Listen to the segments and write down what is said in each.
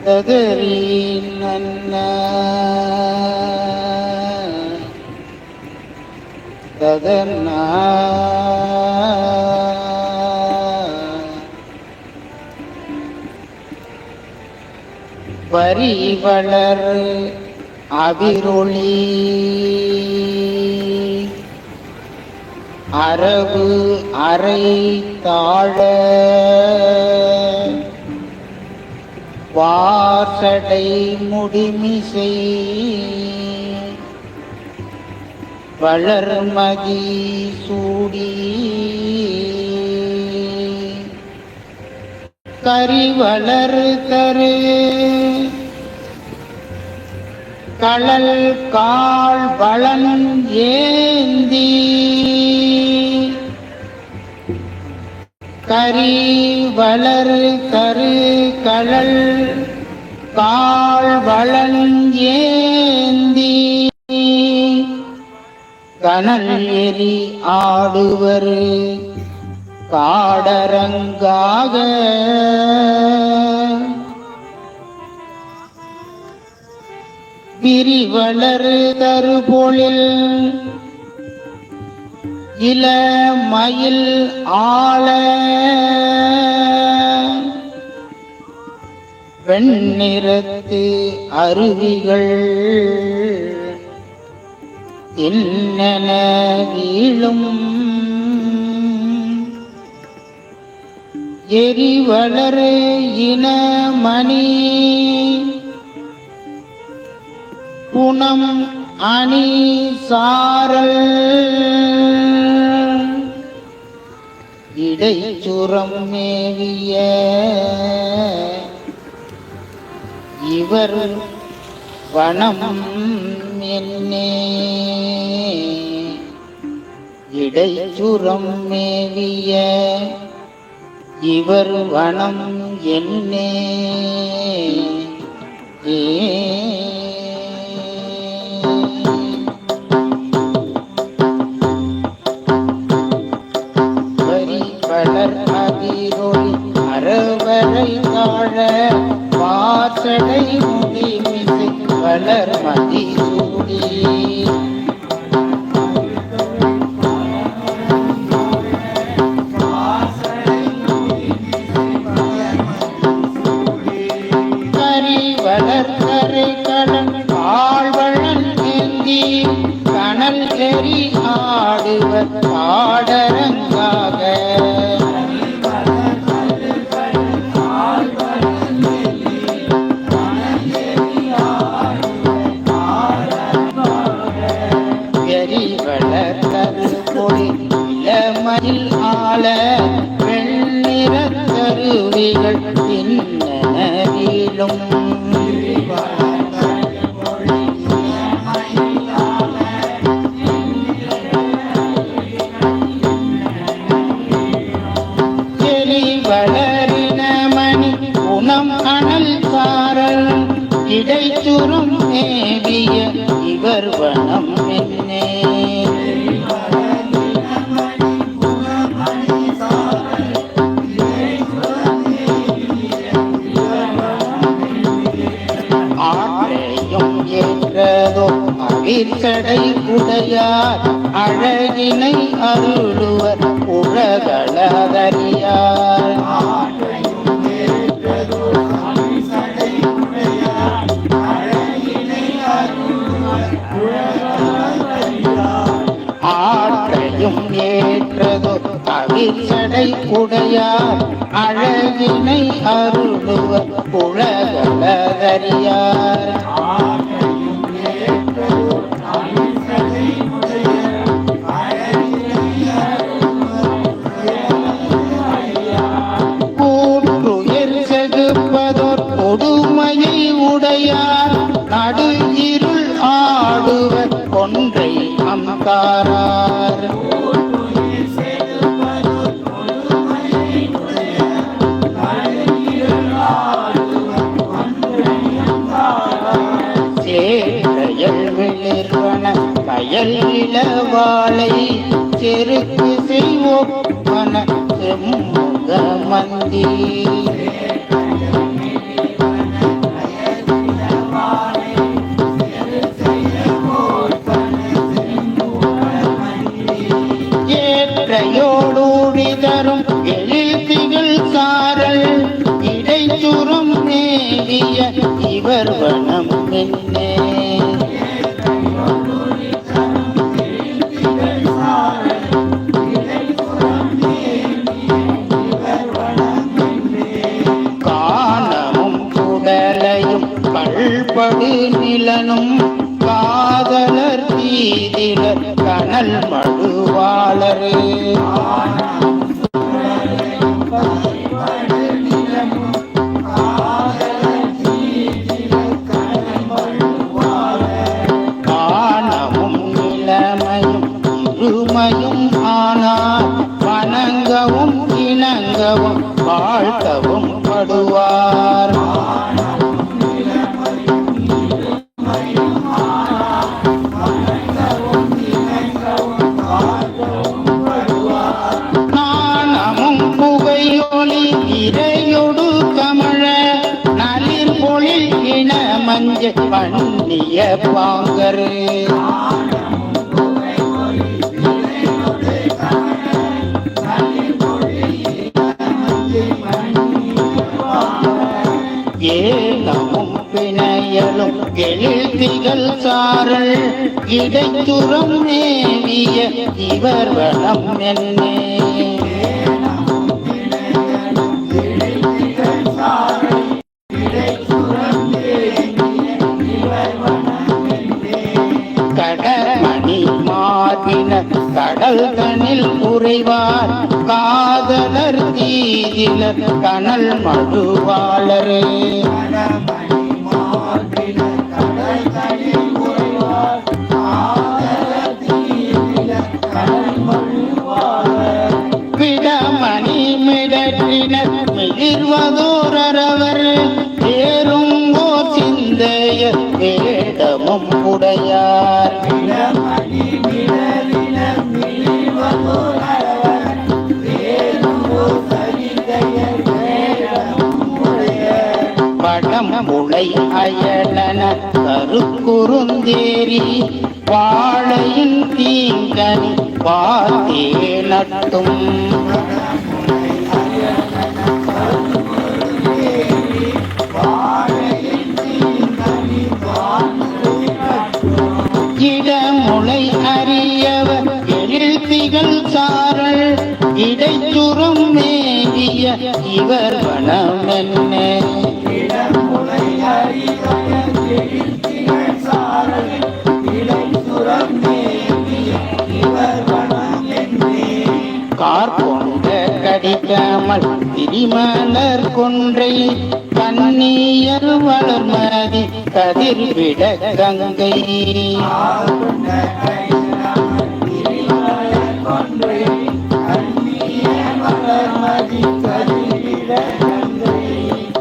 تدري நன்ன ததன்னா வரி வளர் அபிரொளி அரபு அறை தாழ வாசடை முடிமிசை. வளர்மதி சூடி. கரிவளர் தரு கடல் கால் வளன் ஏந்தி. கரி வளர் கரு கழல் கால் வளஞ்சேந்தி கனல் எரி ஆடுவர் காடரங்காக. விரிவளர் தருபொழில் இள மயில் ஆள. வெண்ணிறத்து அருவிகள் இன்னென வீழும். எரிவளர் இனமணி குணம் அணி சாரல். இடைச்சுரம் மேவிய இவர் வனம் என்னே. இடைச்சுரம் மேவிய இவர் வனம் என்னே. ஏ வாசடை முடிமிசை வளர் மதி சூடி மயில் ஆள வெண்ணிற கருவிகள் தின்னன ஆற்றையும் ஏற்றதோ? அவிர்கடை உடையார் அழகினை அருளுவர் உலகளதறியார். ஆற்றையும் ஏற்றதோ? அவிர்கடை உடையார் அழகினை அருளுவர் உலகளதறியார் கயல் இளவாளை செருக்கு செய்வோம். மன மந்தி கனல் எழுத்திகள் சாரல் இடைத்துறம் மேவிய இவர் வளம் என்னே கடமணி கடல் கடல்தனில் உறைவார் காதலர் தீதிலர் கனல் மடுவாளரே அயலன கருக்குறுந்தேரி வாழையின் தீங்கனி பார்த்தே நட்டும் கடிக்காமல் திரிமலர் கொன்றை கண்ணியர் வளர்மதி கதிர்விட கங்கை.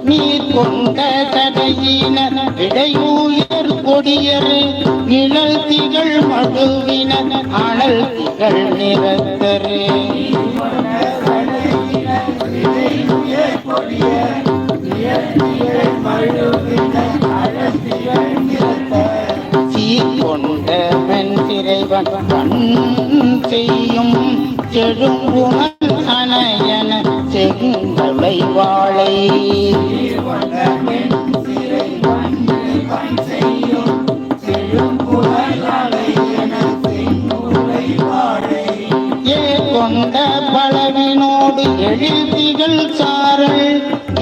நீர் கொண்ட கடையினர் இடையூயர் கொடியர் நிழல் திகழ் மடுவினர் அனல் திகழ் நிறத்தரே. சீர்கொண்ட கண் செய்யும் செழும்புணல் அணையன செங்கலை வாழை. ஏ கொண்ட பழவினோடு எழுதிகள் சாரல்.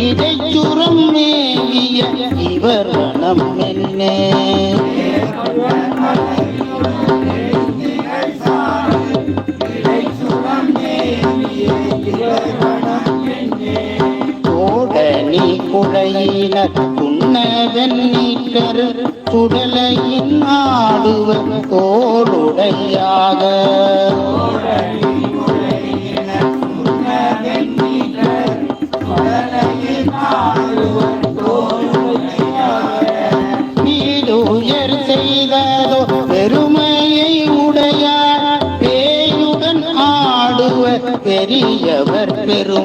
இடைச்சுரம் மேவிய இவர் வனம் என்னே கோடனி குழையினர் துண்ணவன் நீக்கர் சுடலையின் ஆடுவர் தோளுடையாக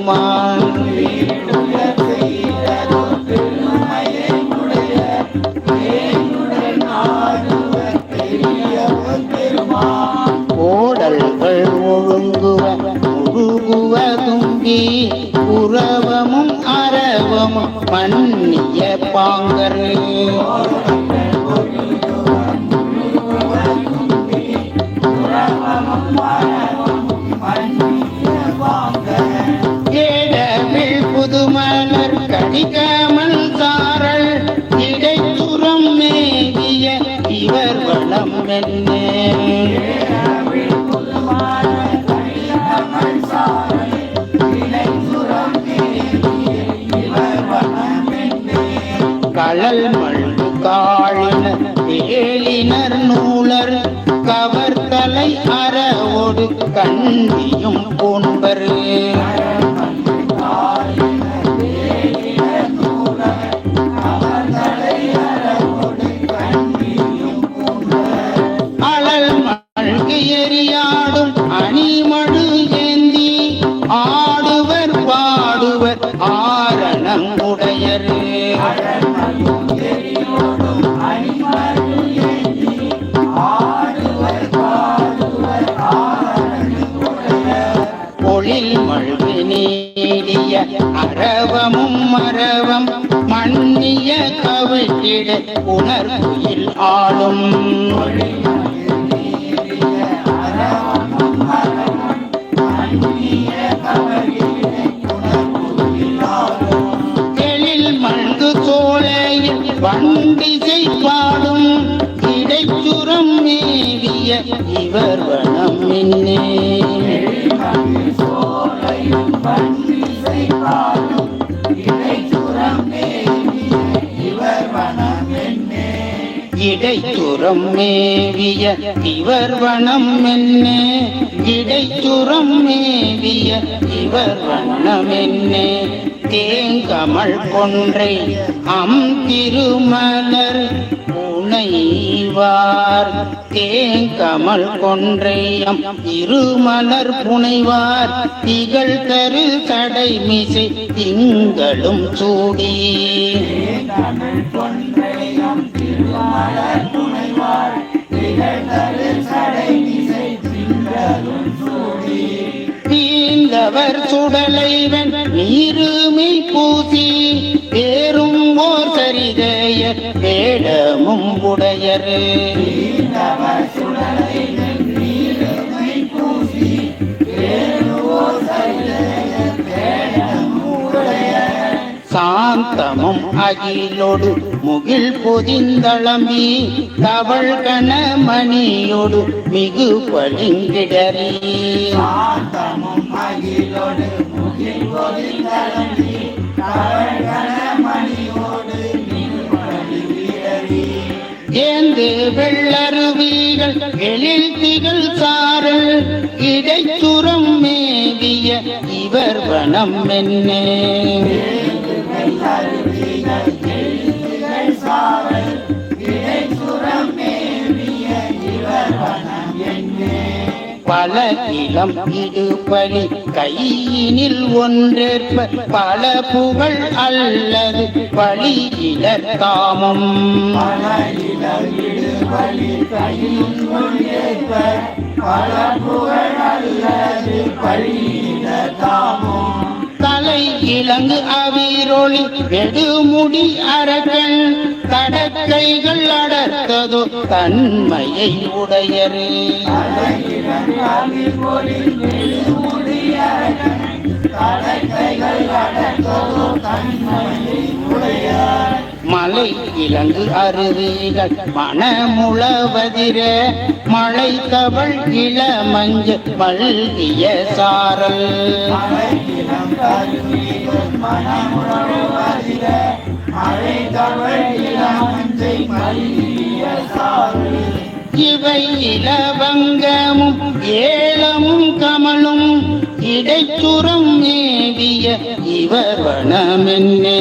பெருமான் ஓடல்கள் ஒழுங்குவ முழுகுவதும் நம்பி உறவமும் அரவமும் மன்னிய பாங்கர் புதுமலர் கடிகமல் சாரல் இடைத்துறம் மேகிய இவர் வளம் என்னே களல் மழ்கு காழினர் வேலினர் நூலர் கவர்தலை அறவோடு கண்டியும் போன்பர் உணர்வில் ஆளும். இடைச்சுரம் மேவிய இவர்வனம் என்னே இடைச்சுரம் மேவிய இவர்வனம் என்னே தேங்கமல் கொன்றை அம் திருமலர் புனைவார். தேங்கமல் கொன்றையம் இருமலர் புனைவார். திகழ் தரு சடைமிசை திங்களும் சூடி. கொன்றை தீந்தவர் சுடலைவன் நீருமை பூசி தேரும் ஓர் சரிதய வேடமும் உடையர். சாந்தமும் அகிலோடு முகில் பொதிந்தளமே தவள் கண மணியோடு மிகு பளிங்கிடறி. ஏந்து வெள்ளருவிகள் எழில் திகழ் சாரல் இடைச்சுரம் மேவிய இவர் வனம் என்னே பல இளம் இடுபலி கையினில் ஒன்றேற்ப பல புகழ் அல்லது பழியிலர் காமம். தலை இலங்கு அவிரொளி வெடுமுடி அரகன் தடக்கைகள் அடர்த்ததோ தன்மையை உடையரு. தன்மையை மலை இலங்கு அருவிகள் மனமுளவதிர மழை தவள் இள மஞ்ச மல்கிய சாரல். இவை இளவங்கமும் ஏலமும் கமலும் இடைச்சுரம் மேவிய இவர் வனமென்னே.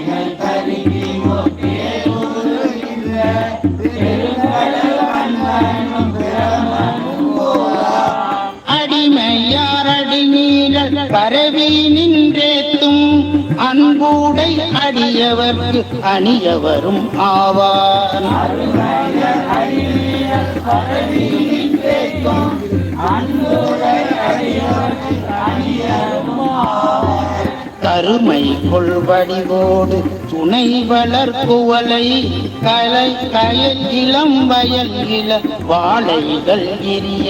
பரவி நின்றேத்தும் அன்புடை அடியவர்க்கு அணியவரும் ஆவார். கருமை கொள்வடிவோடு துணை வளர் குவலை கலை கயல் இளம் வயல் இள வாழைகள் எரிய.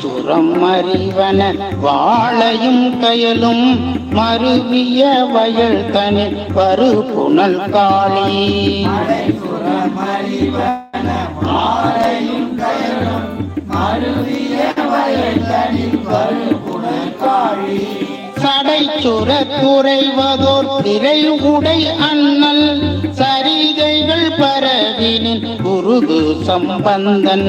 சுரம் அறிவன வாழையும் கயலும் மருவிய வயல் தனி வரு புனல் காளி சடைச்சுர குறைவதோர் திரை உடை அண்ணல் சரிகைகள் பரவினின் குருகு சம்பந்தன்.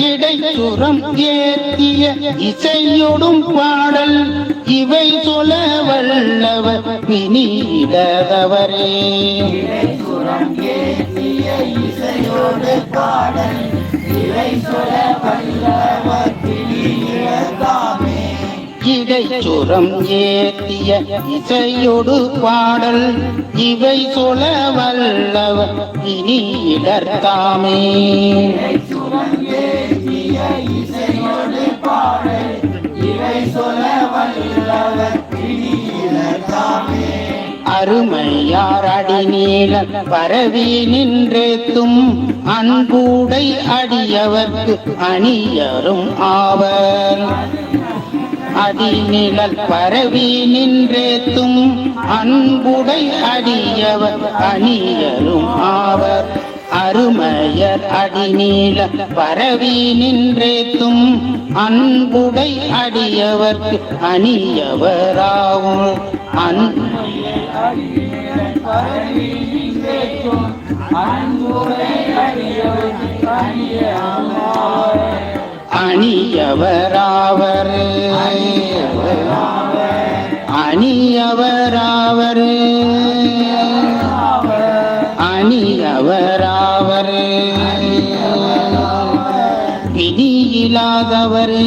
இடைச்சுரம் ஏத்திய இசையொடும் பாடல் இவை சொல்ல வல்லவர் பிணியிடதவரே இடைச்சுரம் ஏத்திய இசையொடு பாடல் இவை சொல்ல வல்லவர் இனி இடர்தாமே அருமையார் அடிநீல பரவி நின்றேத்தும் அன்புடை அடியவர்க்கு அணியரும் ஆவர். அடிநிழல் பரவி நின்றேத்தும் அன்புடை அடியவர் அணியரும் ஆவர். அருமையர் அடிநீள பரவி நின்றேத்தும் அன்புடை அடியவர்க்கு அணியவராகும் அணியவராவர். அணியவராவர். அவராவர். விதி இல்லாதவரே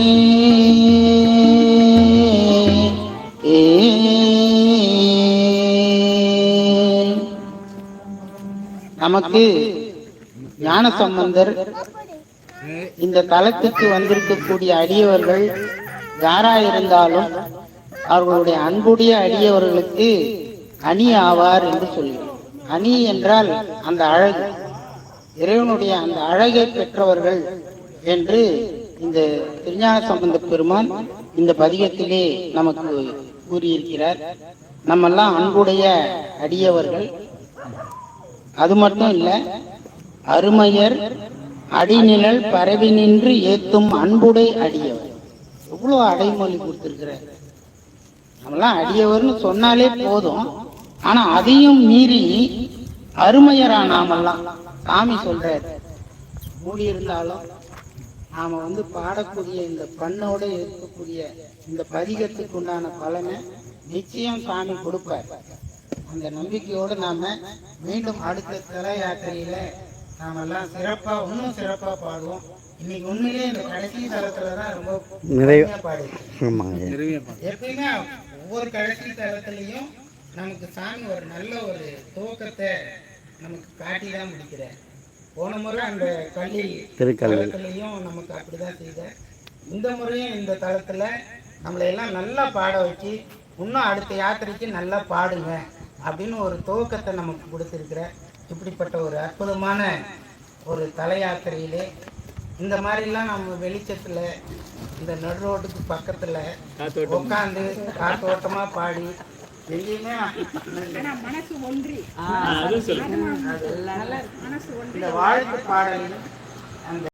நமக்கு ஞான சம்பந்தர் இந்த தலத்துக்கு வந்திருக்கக்கூடிய அடியவர்கள் யாராயிருந்தாலும் அவர்களுடைய அன்புடைய அடியவர்களுக்கு அணி ஆவார் என்று சொல்கிறார் அணி என்றால் அந்த அழகு. இறைவனுடைய அந்த அழகை பெற்றவர்கள் என்று இந்த திருஞான சம்பந்த பெருமான் இந்த பதிகத்திலே நமக்கு கூறியிருக்கிறார். நம்மெல்லாம் அன்புடைய அடியவர்கள். அது மட்டும் இல்ல அருமையர் அடிநிழல் பரவி நின்று ஏத்தும் அன்புடை அடியவர். எவ்வளவு அடைமொழி கொடுத்திருக்கிறார். நம்மளாம் அடியவர்னு சொன்னாலே போதும். ஆனா அதையும் மீறி அருமையரா நாமெல்லாம் சாமி சொல்றார். மூடி இருந்தாலும் நாம வந்து பாடக்கூடிய இந்த பண்ணோட இருக்கக்கூடிய இந்த பதிகத்துக்கு உண்டான பலனை நிச்சயம் சாமி கொடுப்பார். அந்த நம்பிக்கையோடு நாம மீண்டும் அடுத்த தல யாத்திரையில நாமெல்லாம் சிறப்பா இன்னும் சிறப்பா பாடுவோம். இன்னைக்கு உண்மையிலேயே இந்த கடைசி தளத்துல தான் ரொம்ப. ஆமாங்க. எப்படின்னா ஒவ்வொரு கடைசி தளத்திலையும் நமக்கு சாமி ஒரு நல்ல ஒரு துவக்கத்தை நமக்கு காட்டி தான் முடிக்கிறார். போன முறை அந்த கல்வி திருக்கல்வி. தளத்திலையும் நமக்கு அப்படிதான் செய்தார். இந்த முறையும் இந்த தளத்துல நம்மளை எல்லாம் நல்லா பாட வச்சு இன்னும் அடுத்த யாத்திரைக்கு நல்லா பாடுங்க அப்படின்னு ஒரு துவக்கத்தை நமக்கு கொடுத்துருக்கிற இப்படிப்பட்ட ஒரு அற்புதமான ஒரு தல யாத்திரையிலே இந்த மாதிரிலாம் நம்ம வெளிச்சத்தில் இந்த நடு ரோட்டுக்கு பக்கத்தில் உட்காந்து காத்தோட்டமாக பாடி எங்கேயுமே மனசு ஒன்றி. மனசு ஒன்றி. இந்த வாழ்த்து பாடலில் அந்த